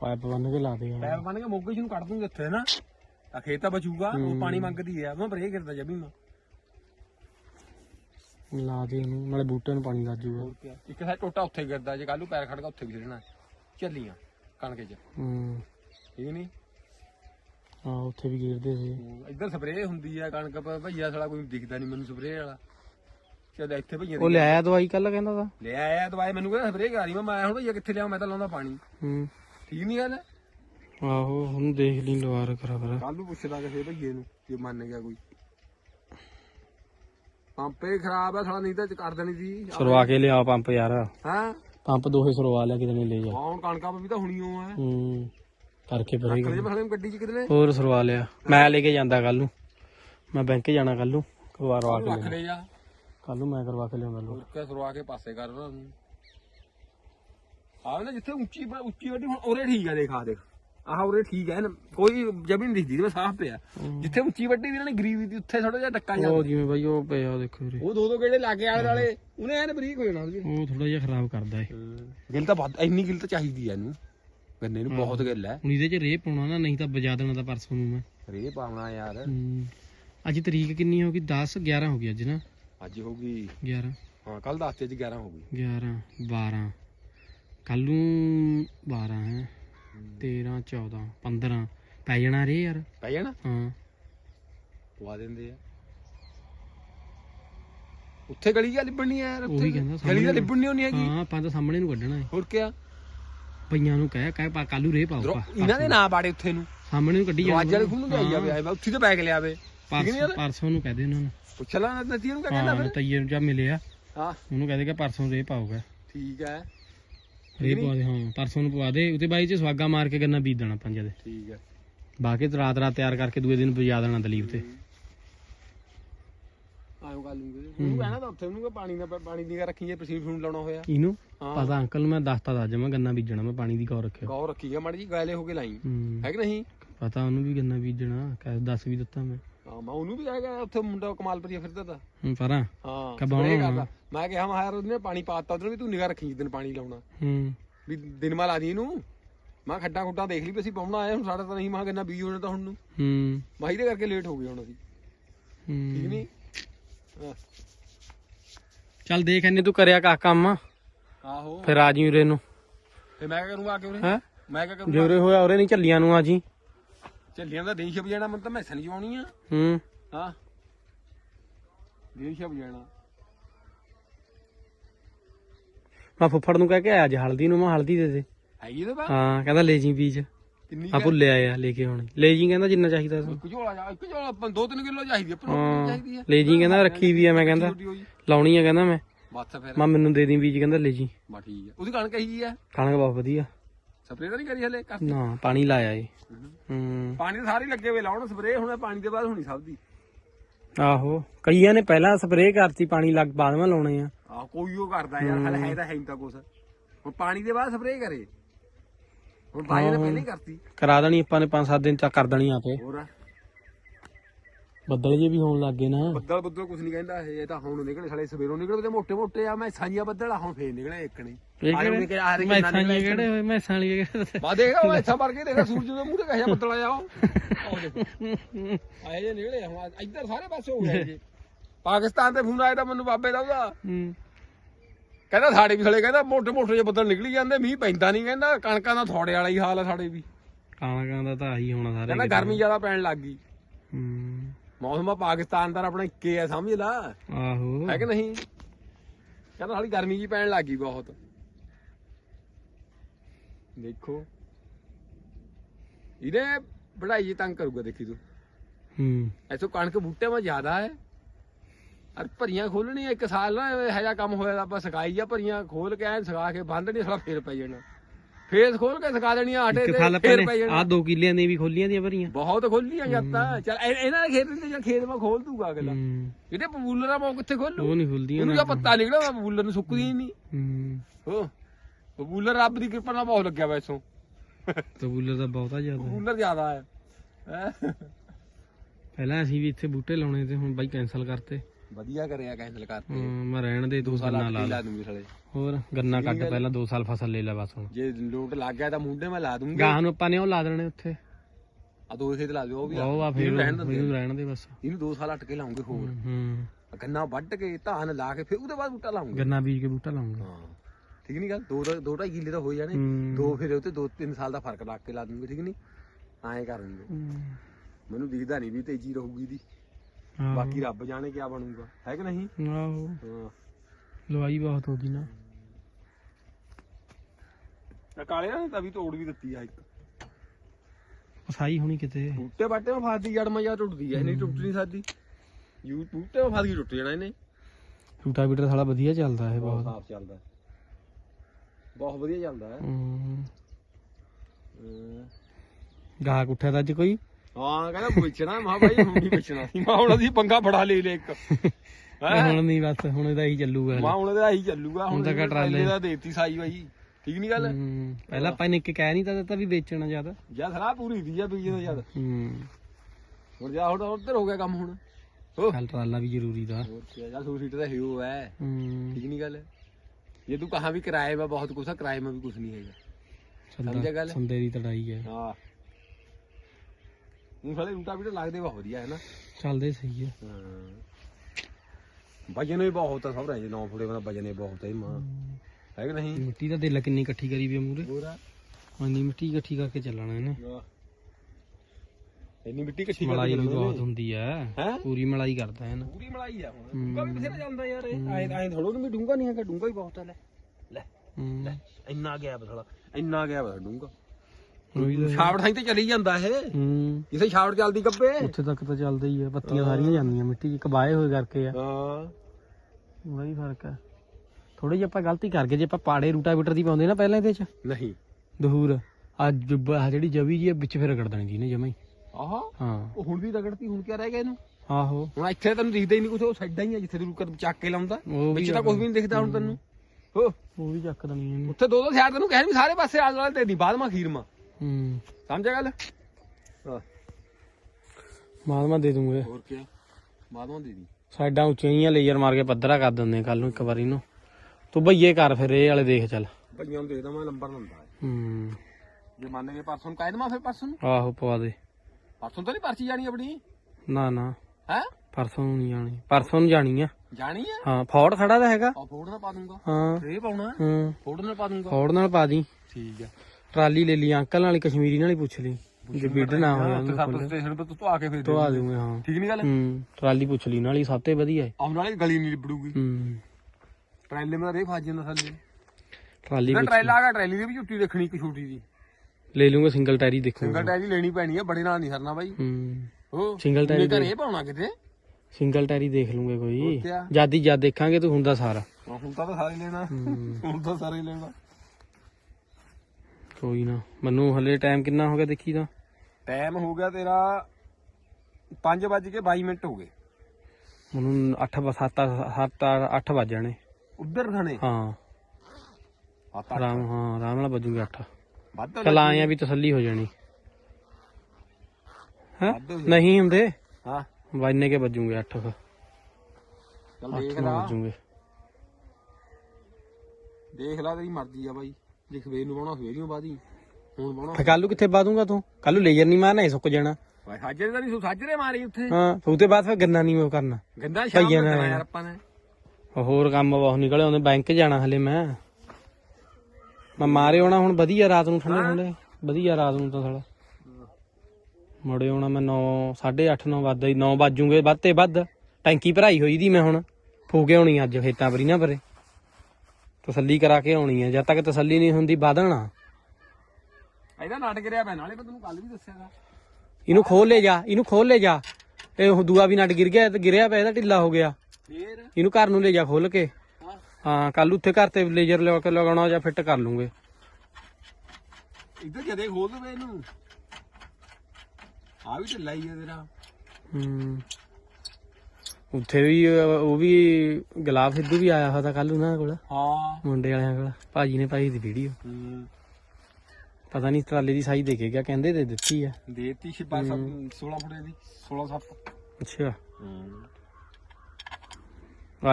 [SPEAKER 1] ਪਾਈਪ ਬੰਨ ਕੇ ਲਾ ਦੇਗਾ
[SPEAKER 2] ਪੈਪ ਬੰਨ ਕੇ ਮੋਗੇ ਚ ਨੂੰ ਕੱਢ ਦੂੰਗੇ ਉੱਥੇ ਨਾ? ਆ ਖੇਤ ਤਾਂ ਬਚੂਗਾ ਉਹ। ਪਾਣੀ ਮੰਗਦੀ ਹੈ ਮੈਂ ਬਰੇ ਕਰਦਾ ਜਬੀ ਮੈਂ।
[SPEAKER 1] ਲਾ ਦੇ ਉਹਨੂੰ ਨਾਲੇ ਬੂਟੇ ਨੂੰ ਪਾਣੀ
[SPEAKER 2] ਹੋਰ ਕੀ ਇੱਕ ਸਾਈਡ ਟੋਟਾ ਉੱਥੇ ਗਿਰਦਾ ਜੇ ਕੱਲੂ ਪੈਰ ਖੜਗਾ ਉੱਥੇ ਵੀ ਸਿਰਣਾ ਚੱਲੀਆਂ ਕਣਕੇ ਚ।
[SPEAKER 1] ਹੂੰ।
[SPEAKER 2] ਠੀਕ ਨਹੀਂ?
[SPEAKER 1] ਆ ਉੱਥੇ ਵੀ ਗਿਰਦੇ ਸੀ।
[SPEAKER 2] ਇੱਧਰ ਸਪਰੇਅ ਹੁੰਦੀ ਆ ਕਣਕ ਪਰ ਭਈਆ ਸਾਲਾ ਕੋਈ ਦਿਖਦਾ ਨਹੀਂ ਮੈਨੂੰ ਸਪਰੇਅ ਵਾਲਾ। ਚੱਲ ਇੱਥੇ ਭਈਆ
[SPEAKER 1] ਉਹ ਲਿਆਇਆ ਦਵਾਈ ਕੱਲ ਕਹਿੰਦਾ ਤਾਂ।
[SPEAKER 2] ਲੈ ਆਇਆ ਦਵਾਈ ਮੈਨੂੰ ਕਹਿੰਦਾ ਸਪਰੇਅ ਕਰਾ ਮੈਂ ਮੈਂ ਹੁਣ ਭਈਆ ਕਿੱਥੇ ਲਿਆਵਾਂ ਮੈਂ ਤਾਂ ਲਾਉਂਦਾ ਪਾਣੀ।
[SPEAKER 1] ਹੂੰ।
[SPEAKER 2] ਠੀਕ ਨਹੀਂ ਗੱਲ?
[SPEAKER 1] ਆਹੋ ਹੁਣ ਦੇਖ ਲਈ ਲਵਾਰ ਕਰਾ ਫਿਰ
[SPEAKER 2] ਕੱਲ ਨੂੰ ਪੁੱਛਦਾ ਕਿਸੇ ਭਈਏ ਨੂੰ ਜੇ ਮੰਨ ਗਿਆ ਕੋਈ। ਪੰਪੇ ਖਰਾਬ ਆ ਸਾਲਾ ਨਹੀਂ ਤਾਂ ਕਰ ਦੇਣੀ ਸੀ।
[SPEAKER 1] ਸਰਵਾ ਕੇ ਲਿਆ ਪੰਪ ਯਾਰ।
[SPEAKER 2] ਹਾਂ?
[SPEAKER 1] ਪੰਪ ਦੋਹੇ ਸਰਵਾ ਲਿਆ ਕਿਤੇ ਨਹੀਂ ਲੈ ਜਾ।
[SPEAKER 2] ਹੁਣ ਕਣਕਾਂ ਵੀ ਤਾਂ ਹੁਣੀ ਉਹ ਆ।
[SPEAKER 1] ਹੂੰ ਕਰਕੇ
[SPEAKER 2] ਹਲੇ ਗੱਡੀ 'ਚ ਕਿਤੇ
[SPEAKER 1] ਹੋਰ ਸਰਵਾ ਲਿਆ। ਮੈਂ ਲੈ ਕੇ ਜਾਂਦਾ ਕੱਲ ਨੂੰ। ਮੈਂ ਬੈਂਕ ਜਾਣਾ ਕੱਲ ਨੂੰ ਕਰਵਾ ਕੇ
[SPEAKER 2] ਰੱਖ ਲੈ ਜਾ
[SPEAKER 1] ਕੱਲ ਨੂੰ ਮੈਂ ਕਰਵਾ ਕੇ ਲਿਆਉਂਦਾ ਲੋ
[SPEAKER 2] ਹੋਰ ਕੇ ਸਰਵਾ ਕੇ ਪਾਸੇ ਕਰ ਨੂੰ ਆਹ ਨਾ ਜਿੱਥੇ ਉੱਚੀ ਉੱਚੀ ਵੱਡੀ ਹੁਣ ਉਰੇ ਠੀਕ ਆ ਦੇਖ ਆ ਦੇਖ। ਆਹ ਉਰੇ ਠੀਕ ਹੈ ਕੋਈ ਜਮੀ ਨਹੀਂ ਦਿਖਦੀ ਮੈਂ ਸਾਫ਼ ਪਿਆ। ਜਿੱਥੇ ਉੱਚੀ ਵੱਡੀ ਵੀ ਇਹਨਾਂ ਨੇ ਗਰੀਬੀ ਦੀ ਉੱਥੇ ਥੋੜਾ ਜਿਹਾ ਡੱਕਾ ਜਾ
[SPEAKER 1] ਉਹ ਜਿਵੇਂ ਬਾਈ ਉਹ ਪਿਆ ਦੇਖੋ ਵੀਰੇ
[SPEAKER 2] ਉਹ ਦੋ ਦੋ ਗੇੜੇ ਲਾਗੇ ਆਲੇ ਵਾਲੇ ਉਹਨੇ ਐਨ ਬਰੀਕ ਹੋ ਜਾਣਾ
[SPEAKER 1] ਉਹ ਥੋੜਾ ਜਿਹਾ ਖਰਾਬ ਕਰਦਾ ਏ
[SPEAKER 2] ਗਿਲ ਤਾਂ ਬਹੁਤ ਇੰਨੀ ਗਿਲ ਤਾਂ ਚਾਹੀਦੀ ਐ ਇਹਨੂੰ। ਗੰਨੇ ਨੂੰ ਬਹੁਤ ਗਿਲ ਐ
[SPEAKER 1] ਹੁਣ ਇਹਦੇ ਚ ਰੇਹ ਪਾਉਣਾ ਨਾ ਨਹੀਂ ਤਾਂ ਬਜਾ ਦੇਣਾ ਤਾਂ ਪਰਸੋਂ ਨੂੰ ਮੈਂ।
[SPEAKER 2] ਰੇ ਪਾਉਣਾ ਯਾਰ।
[SPEAKER 1] ਅੱਜ ਤਰੀਕ ਕਿੰਨੀ ਹੋ ਗਈ? 10 11 ਹੋ ਗਈ ਅੱਜ ਨਾ?
[SPEAKER 2] ਅੱਜ ਹੋ ਗਈ
[SPEAKER 1] 11
[SPEAKER 2] ਹਾਂ ਕੱਲ 10 ਤੇ 11 ਹੋ ਗਈ।
[SPEAKER 1] 11 12 ਕੱਲ ਨੂੰ 12 ਹੈ 13 14 15 ਪੈ ਜਾਣਾ ਰੇ ਯਾਰ।
[SPEAKER 2] ਪੈ ਜਾਣਾ?
[SPEAKER 1] ਹਾਂ।
[SPEAKER 2] ਪਵਾ ਦਿੰਦੇ ਆ। ਉੱਥੇ ਗਲੀ ਜਾਂ ਲਿਬੜਨੀ ਆ ਯਾਰ?
[SPEAKER 1] ਉਹੀ ਕਹਿੰਦਾ
[SPEAKER 2] ਗਲੀ
[SPEAKER 1] ਸਾਹਮਣੇ।
[SPEAKER 2] ਤਾਂ ਲਿਬੜਨੀ ਹੋਣੀ ਹੈਗੀ।
[SPEAKER 1] ਹਾਂ ਆਪਾਂ ਤਾਂ ਸਾਹਮਣੇ ਨੂੰ ਕੱਢਣਾ ਏ।
[SPEAKER 2] ਹੋਰ ਕਿਆ?
[SPEAKER 1] ਪਈਆਂ ਨੂੰ ਕਹਿ ਕਹਿ ਪਾ ਕੱਲੂ ਰੇ ਪਾਓ ਪਾ-
[SPEAKER 2] ਇਹਨਾਂ ਦੇ ਨਾਂ। ਬਾੜੇ ਉੱਥੇ ਨੂੰ।
[SPEAKER 1] ਸਾਹਮਣੇ ਨੂੰ ਕੱਢੀ
[SPEAKER 2] ਦਰਵਾਜ਼ੇ ਵਾਲੇ ਖੁੱਲ੍ਹ ਨੂੰ ਜਾਈ ਜਾਵੇ ਮੈਂ ਉੱਥੇ ਤੇ ਬੈਗ ਲਿਆਵੇ
[SPEAKER 1] ਪਰਸੋਂ ਪਰਸੋਂ ਨੂੰ ਕਹਦੇ ਉਹਨਾਂ ਨੂੰ।
[SPEAKER 2] ਪੁੱਛ ਲਾ ਨਤੀ ਨੂੰ ਕਿਆ ਕਹਿੰਦਾ
[SPEAKER 1] ਹਾਂ
[SPEAKER 2] ਫਿਰ?
[SPEAKER 1] ਤਈਏ ਨੂੰ ਜਾਂ ਮਿਲਿਆ
[SPEAKER 2] ਹਾਂ।
[SPEAKER 1] ਉਹਨੂੰ ਕਹਦੇ ਕਿ ਪਰਸੋਂ ਰੇ ਪਾਊਗਾ
[SPEAKER 2] ਠੀਕ ਹੈ।
[SPEAKER 1] ਰੇ ਪਵਾ ਦੇ ਹਾਂ ਪਰਸੋਂ ਨੂੰ ਪਵਾ ਦੇ ਉਹਦੇ ਬਾਈ ਚ ਸਵਾਗਾ ਮਾਰ ਕੇ ਗੰਨਾ ਬੀਜ ਦੇਣਾ ਪੰਜਾ ਦੇ
[SPEAKER 2] ਠੀਕ ਹੈ।
[SPEAKER 1] ਬਾਕੀ ਤੇ ਰਾਤ ਰਾਤ ਤਿਆਰ ਕਰਕੇ ਦੂਏ ਦਿਨ ਬਜਾ ਦੇਣਾ ਦਲੀਪ ਤੇ।
[SPEAKER 2] ਆਇਓ ਗੱਲ ਨੂੰ ਉਹਨੂੰ ਕਹਿਣਾ ਤਾਂ ਉੱਥੇ ਉਹਨੂੰ ਕਿ ਪਾਣੀ ਨਾ ਪਾਣੀ ਦੀ ਰੱਖੀ ਜੇ ਪਸੀਨ ਫੂਨ ਲਾਉਣਾ ਹੋਇਆ।
[SPEAKER 1] ਇਹਨੂੰ। ਪਤਾ ਅੰਕਲ ਨੂੰ ਮੈਂ ਦੱਸਤਾ ਤਾਂ ਅੱਜ ਮੈਂ ਗੰਨਾ ਬੀਜਣਾ ਮੈਂ ਪਾਣੀ ਦੀ ਗੌਰ ਰੱਖਿਓ।
[SPEAKER 2] ਗੌਰ ਰੱਖੀ ਆ ਮਾੜੀ ਜੀ ਗਾਇਲੇ ਹੋ ਕੇ ਲਾਈ।
[SPEAKER 1] ਹੂੰ।
[SPEAKER 2] ਹੈ ਕਿ ਨਹੀਂ?
[SPEAKER 1] ਪਤਾ ਉਹਨੂੰ ਵੀ ਗੰਨਾ ਬੀਜਣਾ ਕਹਿ ਦੱਸ ਵੀ ਦਿੱਤਾ ਮੈਂ।
[SPEAKER 2] ਹਾਂ ਮੈਂ ਉਹਨੂੰ ਵੀ ਹੈਗਾ ਉੱਥੇ ਮੁੰਡਾ ਕਮਾਲਪੁਰੀਆ ਫਿਰਦਾ ਤਾ।
[SPEAKER 1] ਹੁਣ ਪਰਾਂ
[SPEAKER 2] ਹਾਂ
[SPEAKER 1] ਕਬਾਉਣਾ
[SPEAKER 2] spray ਕਰਦਾ। ਮੈਂ ਕਿਹਾ ਮੈਂ ਯਾਰ ਉਹਨੇ ਪਾਣੀ ਪਾਤਾ ਉਧਰ ਵੀ ਤੂੰ ਨਿਗਾਹ ਰੱਖੀ ਜਿੱਦਣ ਪਾਣੀ ਲਾਉਣਾ।
[SPEAKER 1] ਹੂੰ।
[SPEAKER 2] ਵੀ ਦਿਨ ਮਾ ਲਾ ਦੀ ਇਹਨੂੰ। ਮੈਂ ਖੱਡਾਂ ਖੁੱਡਾਂ ਦੇਖ ਲਈ ਵੀ ਅਸੀਂ ਪਾਉਣਾ ਆਏ ਹੁਣ ਸਾਡਾ ਤਾਂ ਨਹੀਂ ਮੈਂ ਕਿਹਾ ਗੰਨਾ ਬੀਜ ਹੋਣਾ ਤਾਂ ਹੁਣ ਨੂੰ।
[SPEAKER 1] ਹੂੰ।
[SPEAKER 2] ਮਾਹੀ ਦੇ ਕਰਕੇ ਲੇਟ ਹੋ ਗਏ ਹੁਣ ਅਸੀਂ। ਠੀਕ
[SPEAKER 1] ਹੂੰ
[SPEAKER 2] ਨਹੀਂ? ਹਾਂ।
[SPEAKER 1] ਚੱਲ ਦੇਖ ਇਹਨੇ ਤੂੰ ਕਰਿਆ ਕਾ ਕੰਮ।
[SPEAKER 2] ਆਹੋ।
[SPEAKER 1] ਫਿਰ ਆ ਜੀ ਉਰੇ ਨੂੰ।
[SPEAKER 2] ਤੇ ਮੈਂ ਕਿਆ ਕਰੂੰਗਾ ਆ ਕੇ ਉਰੇ?
[SPEAKER 1] ਹੈ?
[SPEAKER 2] ਮੈਂ ਕਿਆ ਕਰੂੰਗਾ?
[SPEAKER 1] ਉਰੇ ਹੋਇਆ ਉਰੇ ਨਹੀਂ ਚੱਲੀਆਂ ਨੂੰ ਆ ਜੀ।
[SPEAKER 2] ਝੱਲੀਆਂ ਦਾ ਦੇਸ਼ ਛਪ ਜਾਣਾ ਮੈਨੂੰ ਤਾਂ ਮੈਸਾਂ ਨਹੀਂ ਜਵਾਉਣੀ ਆ
[SPEAKER 1] ਹੂੰ।
[SPEAKER 2] ਹਾਂ। ਦੇਸ਼ ਛਪ ਜਾਣਾ।
[SPEAKER 1] ਮੈਂ ਫੁੱਫੜ ਨੂੰ ਕਹਿ ਕੇ ਆਇਆ ਅੱਜ ਹਲਦੀ ਨੂੰ ਮੈਂ ਹਲਦੀ ਦੇ ਦੇ।
[SPEAKER 2] ਹੈਗੀ ਤੇ ਬਾ
[SPEAKER 1] ਹਾਂ ਕਹਿੰਦਾ ਲੈ ਜੀ ਬੀਜ।
[SPEAKER 2] ਕਿੰਨੀ
[SPEAKER 1] ਆ ਭੁੱਲੇ ਆਇਆ ਲੈ ਕੇ ਹੁਣ ਲੈ ਜੀ ਕਹਿੰਦਾ ਜਿੰਨਾ ਚਾਹੀਦਾ ਸੀ
[SPEAKER 2] ਇੱਕ ਝੋਲਾ ਜਾ ਇੱਕ ਝੋਲਾ ਆਪਾਂ 2-3 ਕਿਲੋ ਚਾਹੀਦੀ ਆ ਪਰ
[SPEAKER 1] ਹਾਂ।
[SPEAKER 2] ਚਾਹੀਦੀ ਆ।
[SPEAKER 1] ਲੈ ਜੀ ਕਹਿੰਦਾ ਰੱਖੀ ਵੀ ਆ ਮੈਂ ਕਹਿੰਦਾ। ਲਾਉਣੀ ਆ ਕਹਿੰਦਾ ਮੈਂ।
[SPEAKER 2] ਬਸ ਫਿਰ।
[SPEAKER 1] ਮੈਂ ਮੈਨੂੰ ਦੇ ਦੀ ਬੀਜ ਕਹਿੰਦਾ ਲੈ ਜੀ।
[SPEAKER 2] ਬਾ ਠੀਕ ਆ। ਉਹਦੀ ਕਣਕ ਹੀ ਆ?
[SPEAKER 1] ਕਣਕ ਬਹੁਤ ਵਧੀਆ।
[SPEAKER 2] ਸਪਰੇਅ ਤਾਂ ਨਹੀਂ ਕਰੀ ਹਲੇ ਕਰ
[SPEAKER 1] ਨਾ ਪਾਣੀ ਲਾਇਆ ਏ ਹੂੰ।
[SPEAKER 2] ਪਾਣੀ ਤਾਂ ਸਾਰੇ ਲੱਗੇ ਵੇ ਲਾਉਣ ਸਪਰੇਅ ਹੁਣ ਪਾਣੀ ਦੇ ਬਾਅਦ ਹੋਣੀ ਸਭ ਦੀ।
[SPEAKER 1] ਆਹੋ ਕਈਆਂ ਨੇ ਪਹਿਲਾਂ ਸਪਰੇਅ ਕਰਤੀ ਪਾਣੀ ਲੱਗ ਬਾਅਦ ਮੈਂ ਲਾਉਣੇ ਆ।
[SPEAKER 2] ਆ ਕੋਈ ਉਹ ਕਰਦਾ ਯਾਰ ਹਲੇ ਹੈ ਤਾਂ ਹੈ ਨਹੀਂ ਤਾਂ ਕੁਛ। ਹੁਣ ਪਾਣੀ ਦੇ ਬਾਅਦ ਸਪਰੇਅ ਕਰੇ। ਹੁਣ ਬਾਈ ਨੇ ਪਹਿਲਾਂ ਹੀ ਕਰਤੀ।
[SPEAKER 1] ਕਰਾ ਦੇਣੀ ਆਪਾਂ ਨੇ 5-7 ਦਿਨ ਤੱਕ ਕਰ ਦੇਣੀ ਆਪੇ।
[SPEAKER 2] ਹੋਰ?
[SPEAKER 1] ਬੱਦਲ ਜੇ ਵੀ ਹੋਣ ਲੱਗ ਨਾ।
[SPEAKER 2] ਬੱਦਲ ਬੱਦਲ ਕੁਛ ਨਹੀਂ ਕਹਿੰਦਾ ਇਹ ਇਹ ਤਾਂ ਹੁਣ ਨਿਕਲੇ ਸਾਲੇ ਸਵੇਰੋਂ ਨਿਕਲੇ ਤੇ ਮੋਟੇ ਮੋਟੇ ਆ ਮੈਂ ਸਾਂਝੀਆਂ ਬੱਦਲ ਆ ਹੁਣ ਫੇਰ ਨਿਕਲੇ ਇੱਕ ਨਹੀਂ
[SPEAKER 1] ਇਹ
[SPEAKER 2] ਆ
[SPEAKER 1] ਕਿਹੜੇ
[SPEAKER 2] ਕਿਹੜੇ ਆ ਰਹੇ
[SPEAKER 1] ਮੈਸਾਂ ਵਾਲੇ ਕਿਹੜੇ ਹੋਏ ਮੈਸਾਂ ਵਾਲੇ ਕਿਹੜੇ
[SPEAKER 2] ਬਾ ਦੇਖਾ ਉਹ ਇੱਥਾ ਮਾਰ ਕੇ ਦੇਖਾ ਸੂਰਜ ਦੇ ਮੂੰਹ ਤੇ ਕਹਿਆ ਬੱਦਲ ਆਇਆ ਉਹ। ਆਹ ਦੇਖੋ। ਆਏ ਜੇ ਨਿਕਲੇ ਹੁਣ ਇੱਧਰ ਸਾਰੇ ਪਾਸੇ ਹੋ ਗਏ ਜੀ। ਪਾਕਿਸਤਾਨ ਤੇ ਫੋਨ ਆਇਆ ਤਾਂ ਮੈਨੂੰ ਬਾਬੇ ਦਾ ਉਹਦਾ। ਕਹਿੰਦਾ ਸਾਡੇ ਵੀ ਸਾਲੇ ਕਹਿੰਦਾ ਮੋਟੇ ਮੋਟੇ ਜਿਹੇ ਬੱਦਲ ਨਿਕਲੀ ਜਾਂਦੇ ਮੀਂਹ ਪੈਂਦਾ ਨਹੀਂ ਕਹਿੰਦਾ ਕਣਕਾਂ ਦਾ ਥੋੜੇ ਵਾਲਾ ਹੀ ਹਾਲ ਆ ਸਾਡੇ ਵੀ।
[SPEAKER 1] ਕਾਣਾ ਦਾ ਤਾਂ ਆਹੀ ਹੋਣਾ ਸਾਰੇ
[SPEAKER 2] ਕਹਿੰਦਾ ਗਰਮੀ ਜ਼ਿਆਦਾ ਪੈਣ ਲੱਗ ਗਈ।
[SPEAKER 1] ਹੂੰ।
[SPEAKER 2] ਮੌਸਮ ਆ ਪਾਕਿਸਤਾਨ ਦਾ ਆਪਣਾ ਇੱਕੇ ਆ ਸਮਝ ਲਾ।
[SPEAKER 1] ਆਹੋ।
[SPEAKER 2] ਹੈ ਕਿ ਨਹੀਂ? ਕਹਿੰਦਾ ਸਾਲੀ ਗਰਮੀ ਜੀ ਪੈਣ ਲੱਗ ਬਹੁਤ। ਦੇਖੋ। ਇਹਨੇ ਬੜਾਈ ਜੀ ਤੰਗ ਕਰੂਗਾ ਦੇਖੀ ਤੂੰ।
[SPEAKER 1] ਹੂੰ।
[SPEAKER 2] ਐਸੋ ਕਣਕ ਬੂਟੇ ਮਾ ਜ਼ਿਆਦਾ ਹੈ। ਅਰ ਭਰੀਆਂ ਖੋਲਣੀਆਂ ਇੱਕ ਸਾਲ ਨਾ ਇਹੋ ਜਿਹਾ ਕੰਮ ਹੋਇਆ ਆਪਾਂ ਸਕਾਈ ਆ ਭਰੀਆਂ ਖੋਲ ਕੇ ਐਨ ਸੁਕਾ ਕੇ ਬੰਦ ਨਹੀਂ ਸਾਲਾ ਫੇਰ ਪੈ ਜਾਣਾ। ਫੇਰ ਖੋਲ ਕੇ ਸੁਕਾ ਦੇਣੀਆਂ ਆਟੇ
[SPEAKER 1] ਇੱਕ
[SPEAKER 2] ਤੇ
[SPEAKER 1] ਥਾਲ
[SPEAKER 2] ਫੇਰ ਪੈ
[SPEAKER 1] ਪਹਿਲੇ
[SPEAKER 2] ਜਾਣਾ
[SPEAKER 1] ਆ ਦੋ ਕਿੱਲਿਆਂ ਦੀਆਂ ਵੀ ਖੋਲੀਆਂ ਦੀਆਂ ਭਰੀਆਂ।
[SPEAKER 2] ਬਹੁਤ ਖੋਲੀਆਂ ਜਾਂਦਾ ਚੱਲ ਇਹ- ਇਹਨਾਂ ਦੇ ਖੇਤ ਤੇ ਜਾਂ ਖੇਤ ਮਾ ਖੋਲ ਦੂਗਾ ਅਗਲਾ।
[SPEAKER 1] ਹੂੰ।
[SPEAKER 2] ਇਹਦੇ ਪਪੂਲਰਾਂ ਮਾ ਕਿੱਥੇ ਖੋਲੂ?
[SPEAKER 1] ਉਹ ਨਹੀਂ ਖੁੱਲਦੀਆਂ
[SPEAKER 2] ਉਹਨੂੰ
[SPEAKER 1] ਨਾ।
[SPEAKER 2] ਜਾਂ ਪੱਤਾ ਨਿਕਲਿਆ ਪਪੂਲਰ ਨੂੰ ਸੁੱਕਦੀ ਹੀ ਨਹੀਂ।
[SPEAKER 1] ਹੂੰ।
[SPEAKER 2] ਹੋ ਪਪੂਲਰ ਰੱਬ ਦੀ ਕਿਰਪਾ ਨਾਲ ਬਹੁਤ ਲੱਗਿਆ ਵੈਸੋਂ
[SPEAKER 1] ਤਬੂਲਰ ਦਾ ਬਹੁਤਾ ਜ਼ਿਆਦਾ।
[SPEAKER 2] ਪਪੂਲਰ ਜ਼ਿਆਦਾ ਹੈ। ਹੈਂ।
[SPEAKER 1] ਪਹਿਲਾਂ ਅਸੀਂ ਵੀ ਇੱਥੇ ਬੂਟੇ ਲਾਉਣੇ ਤੇ ਹੁਣ ਬਾਈ ਕੈਨਸਲ ਕਰਤੇ।
[SPEAKER 2] ਵਧੀਆ ਕਰਿਆ ਕੈਨਸਲ ਕਰਤੇ
[SPEAKER 1] ਹੂੰ, ਮੈਂ ਰਹਿਣ ਦੇ ਦੋ ਸਾਲ
[SPEAKER 2] ਸਾਲਾ
[SPEAKER 1] ਨਾਲ ਲਾ ਲਾ
[SPEAKER 2] ਲਾ। ਦੂੰਗੀ ਸਾਲੇ।
[SPEAKER 1] ਹੋਰ ਗੰਨਾ ਕੱਟ ਪਹਿਲਾਂ 2 ਸਾਲ ਫਸਲ ਲੈ ਲੈ ਬਸ ਹੁਣ।
[SPEAKER 2] ਜੇ ਲੋਟ ਲੱਗ ਗਿਆ ਤਾਂ ਮੁੰਡੇ ਮੈਂ ਲਾ ਦੂੰਗਾ।
[SPEAKER 1] ਗਾਹ ਨੂੰ ਆਪਾਂ ਨੇ ਉਹ ਲਾ ਦੇਣੇ ਉੱਥੇ।
[SPEAKER 2] ਆ ਦੋ ਖੇਤ ਲਾ ਦਿਓ ਉਹ ਵੀ
[SPEAKER 1] ਉਹ ਆ ਫੇਰ
[SPEAKER 2] ਇਹਨੂੰ ਰਹਿਣ
[SPEAKER 1] ਦੇ ਬਸ।
[SPEAKER 2] ਇਹਨੂੰ ਦੋ ਸਾਲ ਅਟਕੇ ਲਾਉਂਗੇ ਹੋਰ।
[SPEAKER 1] ਹੂੰ
[SPEAKER 2] ਗੰਨਾ ਵੱਢ ਕੇ ਧਾਨ ਲਾ ਕੇ ਫਿਰ ਉਹਦੇ ਬਾਅਦ ਬੂਟਾ ਲਾਉਂਗੇ।
[SPEAKER 1] ਗੰਨਾ ਬੀਜ ਕੇ ਬੂਟਾ ਲਾਉਂਗਾ।
[SPEAKER 2] ਹਾਂ। ਠੀਕ ਨਹੀਂ ਗੱਲ? ਦੋ ਦੋ ਢਾਈ ਕਿੱਲੇ ਤਾਂ ਹੋ ਜਾਣੇ। ਦੋ ਫਿਰ ਉੱਤੇ ਦੋ ਤਿੰਨ ਸਾਲ ਦਾ ਫ਼ਰਕ ਲਾ ਕੇ ਲਾ ਦੂੰਗੇ ਠੀਕ ਨਹੀਂ ਐਂ ਕਰਨਗੇ ਮੈਨੂੰ ਦਿਖਦਾ ਨਹੀਂ ਵੀ ਤੇਜ਼ੀ ਰਹੂਗੀ ਦੀ। ਬਾਕੀ ਰੱਬ ਜਾਣੇ ਕੀ ਬਣੂਗਾ। ਹੈ ਕਿ ਨਹੀਂ?
[SPEAKER 1] ਆਹੋ।
[SPEAKER 2] ਹਾਂ।
[SPEAKER 1] ਲਵਾਈ ਬਹੁਤ ਹੋਦੀ ਨਾ।
[SPEAKER 2] ਤਾਂ ਕਾਲੇ ਨੇ ਤਵੀ ਤੋੜ ਵੀ ਦਿੱਤੀ ਆ ਇੱਕ।
[SPEAKER 1] ਫਸਾਈ ਹੋਣੀ ਕਿਤੇ।
[SPEAKER 2] ਬੂਟੇ ਬਾਟੇ ਮਾ ਫਾਦੀ ਜੜ ਮਜਾ ਟੁੱਟਦੀ ਐ ਨਹੀਂ ਟੁੱਟ ਨਹੀਂ ਸਕਦੀ। ਯੂ ਬੂਟੇ ਮਾ ਫਾਦੀ ਟੁੱਟ ਜਾਣਾ ਇਹਨੇ।
[SPEAKER 1] ਰੂਟਾ ਬੀਟਰ ਸਾਲਾ ਵਧੀਆ ਚੱਲਦਾ ਇਹ
[SPEAKER 2] ਬਹੁਤ ਸਾਫ਼ ਚੱਲਦਾ। ਬਹੁਤ ਵਧੀਆ ਚੱਲਦਾ ਹੈ।
[SPEAKER 1] ਹੂੰ। ਗਾਹਕ ਉੱਠਿਆ ਤਾਂ ਅੱਜ ਕੋਈ?
[SPEAKER 2] ਹਾਂ ਕਹਿੰਦਾ ਪੁੱਛਣਾ ਮਾ ਭਾਈ ਹੁਣ ਨਹੀਂ ਪੁੱਛਣਾ? ਸੀ ਮਾ ਹੁਣ ਅਸੀਂ ਪੰਗਾ ਫੜਾ ਲੈ ਲੈ ਇੱਕ।
[SPEAKER 1] ਹੁਣ ਨਹੀਂ ਬਸ ਹੁਣ ਇਹਦਾ ਹੀ ਚੱਲੂਗਾ
[SPEAKER 2] ਮਾ ਹੁਣ ਇਹਦਾ ਆਹੀ ਚੱਲੂਗਾ
[SPEAKER 1] ਹੁਣ ਤਾਂ
[SPEAKER 2] ਤਾਂ
[SPEAKER 1] ਟਰਾਲੇ।
[SPEAKER 2] ਦਾ ਦੇਤੀ ਸਾਈ ਬਾਈ। ਠੀਕ ਨਹੀਂ ਗੱਲ?
[SPEAKER 1] ਹੂੰ ਪਹਿਲਾਂ ਆਪਾਂ ਨੇ ਇੱਕ ਕਹਿ ਨਹੀਂ ਤਾਂ ਦਿੱਤਾ ਵੀ ਵੇਚਣਾ ਜ਼ਿਆਦਾ।
[SPEAKER 2] ਜਾਂ ਸਲਾਹ ਪੂਰੀ ਦੀ ਆ ਬੀਜ ਦਾ ਜਦ
[SPEAKER 1] ਹੂੰ।
[SPEAKER 2] ਹੁਣ ਜਾ ਹੁਣ ਉੱਧਰ ਹੋ ਗਿਆ ਕੰਮ ਹੁਣ। ਹੋ।
[SPEAKER 1] ਕੱਲ ਟਰਾਲਾ ਵੀ ਜ਼ਰੂਰੀ ਦਾ।
[SPEAKER 2] ਹੋਰ ਕੀ ਜਾ ਸੂ ਸੀਟ ਦਾ ਹਿਓ ਹੈ।
[SPEAKER 1] ਹੂੰ।
[SPEAKER 2] ਠੀਕ ਨਹੀਂ ਗੱਲ? ਜੇ ਤੂੰ ਕਹਾਂ ਵੀ ਕਿਰਾਏ ਵਾ ਬਹੁਤ ਕੁਛ ਆ ਕਿਰਾਏ ਮਾ ਵੀ ਕੁਛ ਨਹੀਂ ਹੈਗਾ। ਸਮਝਿਆ ਗੱਲ?
[SPEAKER 1] ਸੰਦੇ ਦੀ ਤੜਾਈ ਹੈ।
[SPEAKER 2] ਹਾਂ। ਉਹ ਸਾਲੇ ਉਲਟਾ ਵੀ ਲੱਗਦੇ ਬਹੁਤ ਵਧੀਆ ਹੈ ਨਾ?
[SPEAKER 1] ਚੱਲਦੇ ਸਹੀ ਹੈ।
[SPEAKER 2] ਵਜਨ ਵੀ ਬਹੁਤ ਆ ਸਭ ਰਹੇ 9 ਫੁੱਟੇ ਦਾ ਵਜਨ ਹੀ ਬਹੁਤ ਹੈ ਮਾਂ। ਹੈ ਕਿ ਨਹੀਂ?
[SPEAKER 1] ਮਿੱਟੀ ਦਾ ਦਿਲ ਕਿੰਨੀ ਇਕੱਠੀ ਕਰੀ ਵੀ ਮੂਰੇ
[SPEAKER 2] ਪੂਰਾ।
[SPEAKER 1] ਹਾਂਜੀ ਮਿੱਟੀ ਇਕੱਠੀ ਕਰਕੇ ਚੱਲਣਾ ਇਹਨੇ।
[SPEAKER 2] ਇੰਨੀ ਮਿੱਟੀ ਇਕੱਠੀ
[SPEAKER 1] ਮਲਾਈ ਵੀ ਬਹੁਤ ਹੁੰਦੀ ਹੈ
[SPEAKER 2] ਹੈ?
[SPEAKER 1] ਪੂਰੀ ਮਲਾਈ ਕਰਦਾ ਹੈ ਨਾ
[SPEAKER 2] ਪੂਰੀ ਮਲਾਈ ਆ ਹੁਣ। ਡੂੰਗਾ ਵੀ ਬਥੇਰਾ ਜਾਂਦਾ ਯਾਰ ਇਹ। ਐਂ ਐਂ ਥੋੜੋ ਵੀ ਡੂੰਗਾ ਨਹੀਂ ਹੈਗਾ ਡੂੰਗਾ ਵੀ ਬਹੁਤ ਹੈ ਲੈ। ਲੈ।
[SPEAKER 1] ਹੂੰ।
[SPEAKER 2] ਇੰਨਾ ਗਿਆ ਬਥੜਾ ਇੰਨਾ ਗਿਆ ਬਥ ਡੂੰਗਾ ਛਾਵੜ ਥਾਈ ਤੇ ਚਲੀ ਜਾਂਦਾ ਇਹ।
[SPEAKER 1] ਹੂੰ।
[SPEAKER 2] ਜਿੱਥੇ ਛਾਵੜ ਚੱਲਦੀ ਗੱਬੇ।
[SPEAKER 1] ਉੱਥੇ ਤੱਕ ਤਾਂ ਚੱਲਦਾ ਹੀ ਆ ਪੱਤੀਆਂ ਸਾਰੀਆਂ ਜਾਂਦੀਆਂ ਮਿੱਟੀ ਚ ਕਬਾਏ ਹੋਏ ਕਰਕੇ ਆ।
[SPEAKER 2] ਹਾਂ।
[SPEAKER 1] ਹੀ ਫ਼ਰਕ ਆ। ਥੋੜੀ ਜਿਹੀ ਆਪਾਂ ਗਲਤੀ ਕਰ ਗਏ ਜੇ ਆਪਾਂ ਪਾੜੇ ਰੂਟਾਵੀਟਰ ਦੀ ਪਾਉਂਦੇ ਨਾ ਪਹਿਲਾਂ ਇਹਦੇ ਚ।
[SPEAKER 2] ਨਹੀਂ।
[SPEAKER 1] ਦਹੂਰ। ਆ ਜਿਹੜੀ ਜਵੀ ਜੀ ਆ ਵਿੱਚ ਫਿਰ ਰਗੜ ਦੇਣੀ ਜੀ ਨੇ ਜਮਾ ਹੀ।
[SPEAKER 2] ਆਹਾ?
[SPEAKER 1] ਹਾਂ।
[SPEAKER 2] ਉਹ ਹੁਣ ਵੀ ਰਗੜਤੀ ਹੁਣ ਕੀ ਰਹਿ ਗਿਆ ਇਹਨੂੰ?
[SPEAKER 1] ਆਹੋ।
[SPEAKER 2] ਹੁਣ ਇੱਥੇ ਤੈਨੂੰ ਦਿਖਦਾ ਹੀ ਨਹੀਂ ਕੁਛ ਉਹ ਸਾਈਡਾਂ ਹੀ ਆ ਜਿੱਥੇ ਤੂੰ ਕਰ ਚੱਕ ਕੇ ਲਾਉਂਦਾ। ਵਿੱਚ ਤਾਂ ਕੁਝ ਵੀ ਨਹੀਂ ਦਿਖਦਾ ਹੁਣ ਤੈਨੂੰ। ਹੋ।
[SPEAKER 1] ਉਹ ਵੀ ਚੱਕ ਦੇਣੀ
[SPEAKER 2] ਉੱਥੇ ਦੋ ਦੋ ਸਿਆੜ ਤੈਨੂੰ ਕਹਿਣ ਵੀ ਸਾਰੇ ਪਾਸੇ ਆਲੇ ਦੁਆਲੇ ਤੇ ਦੀ ਬਾਅਦ ਮਾ ਖੀਰ ਮਾ।
[SPEAKER 1] ਹੂੰ।
[SPEAKER 2] ਸਮਝਿਆ ਗੱਲ? ਹਾਂ।
[SPEAKER 1] ਮਾਦਮਾ ਦੇ ਦੂੰਗੇ।
[SPEAKER 2] ਹੋਰ ਕੀ ਬਾਅਦ ਮਾ ਦੇ ਦੀ।
[SPEAKER 1] ਸਾਈਡਾਂ ਉੱਚੀਆਂ ਜਿਹੀਆਂ ਲੇਜ਼ਰ ਮਾਰ ਕੇ ਪੱਧਰਾ ਕਰ ਦਿੰਦੇ ਕੱਲ ਨੂੰ ਇੱਕ ਵਾਰੀ ਨੂੰ। ਤੂੰ ਭਈਏ ਕਰ ਫਿਰ ਇਹ ਵਾਲੇ ਦੇਖ ਚੱਲ।
[SPEAKER 2] ਭਈਆਂ ਨੂੰ ਦੇਖਦਾ ਮੈਂ ਨੰਬਰ ਲੰਦਾ
[SPEAKER 1] ਹੂੰ।
[SPEAKER 2] ਜੇ ਮੰਨ ਗਏ ਪਰਸੋਂ ਨੂੰ ਫਿਰ ਪਰਸੋਂ ਨੂੰ।
[SPEAKER 1] ਆਹੋ ਪਵਾ ਦੇ।
[SPEAKER 2] ਪਰਸੋਂ ਤਾਂ ਨਹੀਂ ਪਰਚੀ ਜਾਣੀ ਆਪਣੀ?
[SPEAKER 1] ਨਾ ਨਾ।
[SPEAKER 2] ਹੈ?
[SPEAKER 1] ਪਰਸੋਂ ਨੂੰ ਨਹੀਂ ਜਾਣੀ। ਪਰਸੋਂ ਨੂੰ ਜਾਣੀ ਆ।
[SPEAKER 2] ਜਾਣੀ ਆ?
[SPEAKER 1] ਹਾਂ ਫੋੜ ਖੜਾ ਤਾਂ ਹੈਗਾ।
[SPEAKER 2] ਆ ਫੋੜ ਨਾਲ ਪਾ ਦੂੰਗਾ।
[SPEAKER 1] ਹਾਂ।
[SPEAKER 2] ਇਹ ਪਾਉਣਾ।
[SPEAKER 1] ਹੂੰ।
[SPEAKER 2] ਫੋੜ ਨਾਲ ਪਾ ਦੂੰਗਾ।
[SPEAKER 1] ਫੋੜ ਨਾਲ ਪਾ ਦੀ।
[SPEAKER 2] ਠੀਕ ਆ।
[SPEAKER 1] ਟਰਾਲੀ ਲੈ ਲਈ ਅੰਕਲ ਨਾਲ ਹੀ ਕਸ਼ਮੀਰੀ ਨਾਲ ਹੀ ਪੁੱਛ ਲਈ ਜੇ ਬਿੱਡ ਨਾ ਹੋਇਆ ਉਹਨੂੰ
[SPEAKER 2] ਸੱਤ
[SPEAKER 1] ਖੋਲ੍ਹ।
[SPEAKER 2] ਸਟੇਸ਼ਨ ਤੇ ਤੂੰ ਆ ਕੇ ਫੇਰ
[SPEAKER 1] ਤੋਂ ਆ ਦੂੰਗੇ ਹਾਂ।
[SPEAKER 2] ਠੀਕ ਨਹੀਂ ਗੱਲ?
[SPEAKER 1] ਹੂੰ ਟਰਾਲੀ ਪੁੱਛ ਲਈ ਨਾਲ ਹੀ ਸਭ ਤੋਂ ਵਧੀਆ ਹੈ।
[SPEAKER 2] ਆਉਣ ਵਾਲੀ ਗਲੀ ਨਹੀਂ ਲਿਬੜੂਗੀ
[SPEAKER 1] ਹੂੰ।
[SPEAKER 2] ਟਰੈਲੇ ਮੇਰਾ ਰੇ ਫਸ ਜਾਂਦਾ ਥੱਲੇ
[SPEAKER 1] ਟਰਾਲੀ ਪੁੱਛ
[SPEAKER 2] ਟਰੈਲਾ ਆ ਗਿਆ ਟਰੈਲੀ ਦੀ ਵੀ ਝੁੱਟੀ ਦੇਖਣੀ ਇੱਕ ਛੋਟੀ ਜੀ।
[SPEAKER 1] ਲੈ ਲੂੰਗਾ ਸਿੰਗਲ ਟਾਇਰੀ ਦੇਖੂੰਗਾ।
[SPEAKER 2] ਸਿੰਗਲ ਟਾਇਰੀ ਲੈਣੀ ਪੈਣੀ ਆ ਬੜੇ ਨਾਲ ਨਹੀਂ ਸਰਨਾ ਬਾਈ।
[SPEAKER 1] ਹੂੰ।
[SPEAKER 2] ਹੋ
[SPEAKER 1] ਸਿੰਗਲ ਟਾਇਰੀ
[SPEAKER 2] ਘਰੇ ਪਾਉਣਾ ਕਿਤੇ?
[SPEAKER 1] ਸਿੰਗਲ ਟਾਇਰੀ ਦੇਖ ਲੂੰਗੇ ਕੋਈ? ਜਦ ਹੀ ਜਦ ਦੇਖਾਂਗੇ ਤੂੰ ਹੁੰਦਾ ਸਾਰਾ।
[SPEAKER 2] ਹੁਣ ਤਾਂ ਸਾਰੇ ਲੈਣਾ।
[SPEAKER 1] ਹੂੰ।
[SPEAKER 2] ਹੁਣ ਤਾਂ ਸਾਰੇ ਲੈਣਾ।
[SPEAKER 1] ਕੋਈ ਨਾ। ਮੈਨੂੰ ਹਲੇ ਟਾਈਮ ਕਿੰਨਾ ਹੋ ਗਿਆ ਦੇਖੀ ਤਾਂ
[SPEAKER 2] ਟਾਈਮ ਹੋ ਗਿਆ ਤੇਰਾ 5 ਵੱਜ ਕੇ 22 ਮਿੰਟ ਹੋ ਗਏ।
[SPEAKER 1] ਮੈਨੂੰ 8 7 7 8 ਵੱਜ ਜਾਣੇ।
[SPEAKER 2] ਉੱਧਰ ਖਾਣੇ
[SPEAKER 1] ਹਾਂ। ਆਰਾਮ ਹਾਂ ਆਰਾਮ ਨਾਲ ਵੱਜੂਗੇ 8
[SPEAKER 2] ਵੱਧ
[SPEAKER 1] ਚਲ ਆਏ ਆ ਵੀ ਤਸੱਲੀ ਹੋ ਜਾਣੀ। ਹੈ?
[SPEAKER 2] ਵੱਧ ਹੋ
[SPEAKER 1] ਨਹੀਂ ਹੁੰਦੇ?
[SPEAKER 2] ਹਾਂ।
[SPEAKER 1] ਵੱਜਨੇ ਕੇ ਵੱਜੂਗੇ 8
[SPEAKER 2] ਚੱਲ
[SPEAKER 1] 8
[SPEAKER 2] ਦੇਖ ਲਾ।
[SPEAKER 1] ਵੱਜੂਗੇ।
[SPEAKER 2] ਦੇਖ ਲਾ ਤੇਰੀ ਮਰਜ਼ੀ ਆ ਬਾਈ। ਜੇ ਸਵੇਰ ਨੂੰ ਬਾਉਣਾ ਸਵੇਰ ਨੂੰ ਬਾਦੀ। ਹੁਣ ਬਾਉਣਾ।
[SPEAKER 1] ਫੇ ਕੱਲ ਕਿੱਥੇ ਪਾ ਦੂੰਗਾ ਤੂੰ? ਕੱਲ ਲੇਜ਼ਰ ਨਹੀਂ ਮਾਰਨਾ ਇਹ ਸੁੱਕ ਜਾਣਾ।
[SPEAKER 2] ਭਾਈ ਸਾਜਰੇ ਦਾ ਨਹੀਂ ਸਾਜਰੇ ਮਾਰੀ ਉੱਥੇ।
[SPEAKER 1] ਹਾਂ ਫਿਰ ਉਹਦੇ ਬਾਅਦ ਫਿਰ ਗੰਨਾ ਨਹੀਂ ਉਹ ਕਰਨਾ।
[SPEAKER 2] ਗੰਦਾ ਸ਼ਾਮ
[SPEAKER 1] ਭਈਆ
[SPEAKER 2] ਨੂੰ।
[SPEAKER 1] ਨਾਲ
[SPEAKER 2] ਕਰਨਾ ਯਾਰ ਆਪਾਂ ਨੇ।
[SPEAKER 1] ਹੋਰ ਕੰਮ ਬਹੁਤ ਨਿਕਲੇ ਬੈਂਕ ਜਾਣਾ ਹਲੇ ਮੈਂ। ਮੈਂ ਮਾਰੇ ਆਉਣਾ ਹੁਣ ਵਧੀਆ ਰਾਤ ਨੂੰ ਠੰਡੇ ਠੰਡੇ। ਵਧੀਆ ਰਾਤ ਨੂੰ ਤਾਂ ਸਾਲਾ। ਮੁੜੇ ਆਉਣਾ ਮੈਂ 9 8:30 9 ਵੱਜਦਾ ਹੀ 9 ਵੱਜੂਗੇ ਵੱਧ ਤੇ ਵੱਧ। ਟੈਂਕੀ ਭਰਾਈ ਹੋਈ ਦੀ ਮੈਂ ਹੁਣ। ਫੂਕੇ ਆਉਣੀ ਅੱਜ ਖੇਤਾਂ ਪਰੀ ਨਾ ਪਰੇ। ਤਸੱਲੀ ਕਰਾ ਕੇ ਆਉਣੀ ਹੈ ਜਦ ਤੱਕ ਤਸੱਲੀ ਨਹੀਂ ਹੁੰਦੀ ਵਧਣਾ
[SPEAKER 2] ਇਹਦਾ ਨਾਟਕ ਕਰਿਆ ਪੈ ਨਾਲੇ ਮੈਂ ਤੈਨੂੰ ਕੱਲ ਵੀ ਦੱਸਿਆਗਾ
[SPEAKER 1] ਇਹਨੂੰ ਖੋਲ ਲੈ ਜਾ ਇਹਨੂੰ ਖੋਲ ਲੈ ਜਾ। ਇਹ ਉਹ ਦੂਆ ਵੀ ਨਟ ਗਿਰ ਗਿਆ ਤੇ ਗਿਰਿਆ ਪਿਆ ਇਹਦਾ ਢਿੱਲਾ ਹੋ ਗਿਆ।
[SPEAKER 2] ਫੇਰ?
[SPEAKER 1] ਇਹਨੂੰ ਘਰ ਨੂੰ ਲੈ ਜਾ ਖੋਲ ਕੇ।
[SPEAKER 2] ਹਾਂ।
[SPEAKER 1] ਹਾਂ ਕੱਲ ਉੱਥੇ ਘਰ ਤੇ ਲੇਜ਼ਰ ਲਗਾ ਕੇ ਲਗਾਉਣਾ ਜਾਂ ਫਿੱਟ ਕਰ ਲੂੰਗੇ।
[SPEAKER 2] ਇੱਧਰ ਜਦੇ ਖੋਲ ਦੇ ਇਹਨੂੰ। ਆ ਵੀ ਢਿੱਲਾ ਹੀ ਆ ਤੇਰਾ।
[SPEAKER 1] ਹੂੰ। ਉੱਥੇ ਵੀ ਉਹ ਵੀ ਗੁਲਾਬ ਸਿੱਧੂ ਵੀ ਆਇਆ ਹੋਇਆ ਕੱਲ ਉਹਨਾਂ ਕੋਲ।
[SPEAKER 2] ਹਾਂ।
[SPEAKER 1] ਮੁੰਡੇ ਵਾਲਿਆਂ ਕੋਲ। ਭਾਜੀ ਨੇ ਪਾਈ ਦੀ ਵੀਡੀਓ
[SPEAKER 2] ਹੂੰ।
[SPEAKER 1] ਪਤਾ ਨਹੀਂ ਟਰਾਲੇ ਦੀ ਸਾਈ ਦੇ ਕੇ ਗਿਆ ਕਹਿੰਦੇ ਤੇ ਦਿੱਤੀ ਆ।
[SPEAKER 2] ਦੇਤੀ ਛਿਪਾ ਸਭ 16 ਫੁੱਟੇ ਦੀ 16 ਸੱਪ
[SPEAKER 1] ਅੱਛਾ।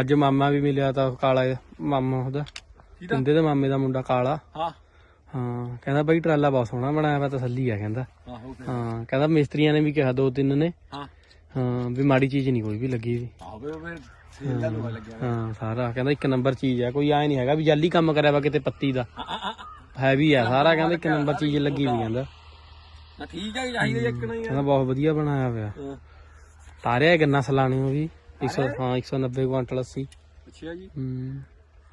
[SPEAKER 1] ਅੱਜ ਮਾਮਾ ਵੀ ਮਿਲਿਆ ਤਾਂ ਉਹ ਕਾਲਾ ਜਿਹਾ, ਮਾਮਾ ਉਹਦਾ।
[SPEAKER 2] ਕਿਹਦਾ?
[SPEAKER 1] ਕਹਿੰਦੇ ਤੇ ਮਾਮੇ ਦਾ ਮੁੰਡਾ ਕਾਲਾ।
[SPEAKER 2] ਹਾਂ।
[SPEAKER 1] ਹਾਂ ਕਹਿੰਦਾ ਬਈ ਟਰਾਲਾ ਬਹੁਤ ਸੋਹਣਾ ਬਣਾਇਆ ਵਾ ਤਸੱਲੀ ਆ ਕਹਿੰਦਾ।
[SPEAKER 2] ਆਹੋ ਫਿਰ।
[SPEAKER 1] ਹਾਂ ਕਹਿੰਦਾ ਮਿਸਤਰੀਆਂ ਨੇ ਵੀ ਕਿਹਾ ਦੋ ਤਿੰਨ ਨੇ।
[SPEAKER 2] ਹਾਂ।
[SPEAKER 1] ਹਾਂ ਵੀ ਮਾੜੀ ਚੀਜ਼ ਨਹੀਂ ਕੋਈ ਵੀ ਲੱਗੀ ਵੀ
[SPEAKER 2] ਫਿਰ ਫਿਰ ਸੇਲ ਦਾ ਲੋਹਾ ਲੱਗਿਆ
[SPEAKER 1] ਹਾਂ ਸਾਰਾ ਕਹਿੰਦਾ ਇੱਕ ਨੰਬਰ ਚੀਜ਼ ਆ ਕੋਈ ਐ ਨਹੀਂ ਹੈਗਾ ਵੀ ਜਾਲੀ ਕੰਮ ਕਰਿਆ ਵਾ ਕਿਤੇ ਪੱਤੀ ਦਾ।
[SPEAKER 2] ਹਾਂ।
[SPEAKER 1] ਹੈਵੀ ਆ ਸਾਰਾ ਕਹਿੰਦਾ ਇੱਕ ਨੰਬਰ ਚੀਜ਼ ਲੱਗੀ ਵੀ ਕਹਿੰਦਾ।
[SPEAKER 2] ਨਾ ਠੀਕ ਹੈ ਚਾਹੀਦਾ ਇੱਕ ਨਹੀਂ
[SPEAKER 1] ਕਹਿੰਦਾ ਬਹੁਤ ਵਧੀਆ ਬਣਾਇਆ ਹੋਇਆ। ਤਾਰਿਆ ਗੰਨਾ ਸਲਾਣੇ ਉਹ ਵੀ 100 ਹਾਂ 190 ਕੁਆਂਟਲ 80
[SPEAKER 2] ਅੱਛਾ ਜੀ।
[SPEAKER 1] ਹੂੰ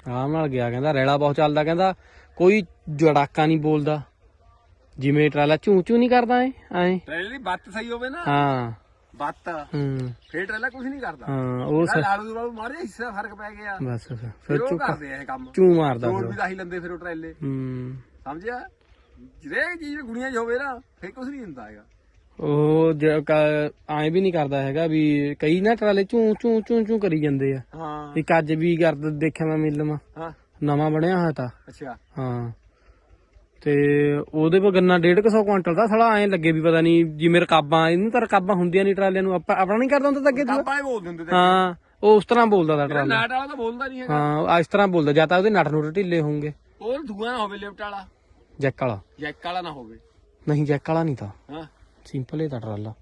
[SPEAKER 1] ਆਰਾਮ ਨਾਲ ਗਿਆ ਕਹਿੰਦਾ ਰੈਲਾ ਬਹੁਤ ਚੱਲਦਾ ਕਹਿੰਦਾ ਕੋਈ ਜੜਾਕਾ ਨਹੀਂ ਬੋਲਦਾ। ਜਿਵੇਂ ਟਰਾਲਾ ਝੂ ਝੂ ਨਹੀਂ ਕਰਦਾ ਐ ਐ।
[SPEAKER 2] ਟ੍ਰੇਲਰ ਦੀ ਬੱਤ ਸਹੀ ਹੋਵੇ ਨਾ।
[SPEAKER 1] ਹਾਂ।
[SPEAKER 2] ਬੱਤ
[SPEAKER 1] ਹੂੰ।
[SPEAKER 2] ਫੇਰ ਟ੍ਰੇਲਰ ਕੁਝ ਨਹੀਂ ਕਰਦਾ।
[SPEAKER 1] ਹਾਂ ਉਹ ਸ-
[SPEAKER 2] ਲਾੜੂ ਦੂੜਾਲੂ ਮਾਰੇ ਹਿੱਸਾ ਫ਼ਰਕ ਪੈ ਗਿਆ।
[SPEAKER 1] ਬਸ ਫਿਰ
[SPEAKER 2] ਫਿਰ ਉਹ
[SPEAKER 1] ਝੂ
[SPEAKER 2] ਕਰਦੇ ਆ ਇਹ ਕੰਮ।
[SPEAKER 1] ਝੂ ਮਾਰਦਾ ਫਿਰ
[SPEAKER 2] ਵੀ ਤਾਂ ਹੀ ਲੰਦੇ ਫਿਰ ਉਹ ਟ੍ਰੇਲੇ
[SPEAKER 1] ਹੂੰ।
[SPEAKER 2] ਸਮਝਿਆ? ਜਿਹੜੇ ਚੀਜ਼ ਗੁਣੀਆਂ 'ਚ ਹੋਵੇ ਨਾ ਫੇਰ ਕੁਝ ਨਹੀਂ ਹੁੰਦਾ ਹੈਗਾ।
[SPEAKER 1] ਉਹ ਐ ਵੀ ਨਹੀਂ ਕਰਦਾ ਹੈਗਾ ਵੀ ਕਈ ਨਾ ਟਰਾਲੇ ਝੂ ਝੂ ਝੂ ਝੂ ਕਰੀ ਜਾਂਦੇ ਆ।
[SPEAKER 2] ਹਾਂ।
[SPEAKER 1] ਇੱਕ ਅੱਜ ਵੀ ਕਰਦਾ ਦੇਖਿਆ ਮੈਂ ਮਿਲਮ।
[SPEAKER 2] ਹਾਂ।
[SPEAKER 1] ਨਵਾਂ ਬਣਿਆ ਹੋਇਆ ਤਾਂ।
[SPEAKER 2] ਅੱਛਾ।
[SPEAKER 1] ਹਾਂ। ਤੇ ਉਹਦੇ ਪਰ ਗੰਨਾ 150 ਕੁਆਂਟਲ ਦਾ ਸਾਲਾ ਐ ਲੱਗੇ ਵੀ ਪਤਾ ਨਹੀਂ ਜਿਵੇਂ ਰਕਾਬਾਂ ਇਹਨੂੰ ਤਾਂ ਰਕਾਬਾਂ ਹੁੰਦੀਆਂ ਨਹੀਂ ਟਰਾਲਿਆਂ ਨੂੰ ਆਪਾਂ ਆਪਣਾ ਨਹੀਂ ਕਰਦਾ ਹੁੰਦਾ ਤਾਂ ਅੱਗੇ ਦੂਆ?
[SPEAKER 2] ਕਾਪਾ ਹੀ ਬੋਲ ਦਿੰਦੇ ਤੇ
[SPEAKER 1] ਹਾਂ ਉਹ ਉਸ ਤਰ੍ਹਾਂ ਬੋਲਦਾ ਦਾ ਟਰਾਲਾ।
[SPEAKER 2] ਨਾਟ ਵਾਲਾ ਤਾਂ ਬੋਲਦਾ ਨਹੀਂ ਹੈਗਾ।
[SPEAKER 1] ਹਾਂ ਇਸ ਤਰ੍ਹਾਂ ਬੋਲਦਾ ਜਾਂ ਤਾਂ ਉਹਦੇ ਨਟ ਨੂਟ ਢਿੱਲੇ ਹੋਣਗੇ।
[SPEAKER 2] ਉਹ ਦੂਆ ਨਾ ਹੋਵੇ ਲਿਫਟ ਵਾਲਾ।
[SPEAKER 1] ਜੈਕ ਵਾਲਾ।
[SPEAKER 2] ਜੈਕ ਵਾਲਾ ਨਾ ਹੋਵੇ।
[SPEAKER 1] ਨਹੀਂ ਜੈਕ ਵਾਲਾ ਨਹੀਂ ਤਾਂ।
[SPEAKER 2] ਹਾਂ।
[SPEAKER 1] ਸਿੰਪਲ ਹੀ ਤਾਂ ਟਰਾਲਾ।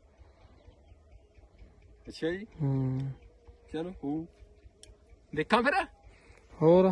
[SPEAKER 2] ਅੱਛਾ ਜੀ।
[SPEAKER 1] ਹੂੰ।
[SPEAKER 2] ਚਲੋ ਹੂ। ਦੇਖਾਂ ਫਿਰ।
[SPEAKER 1] ਹੋਰ?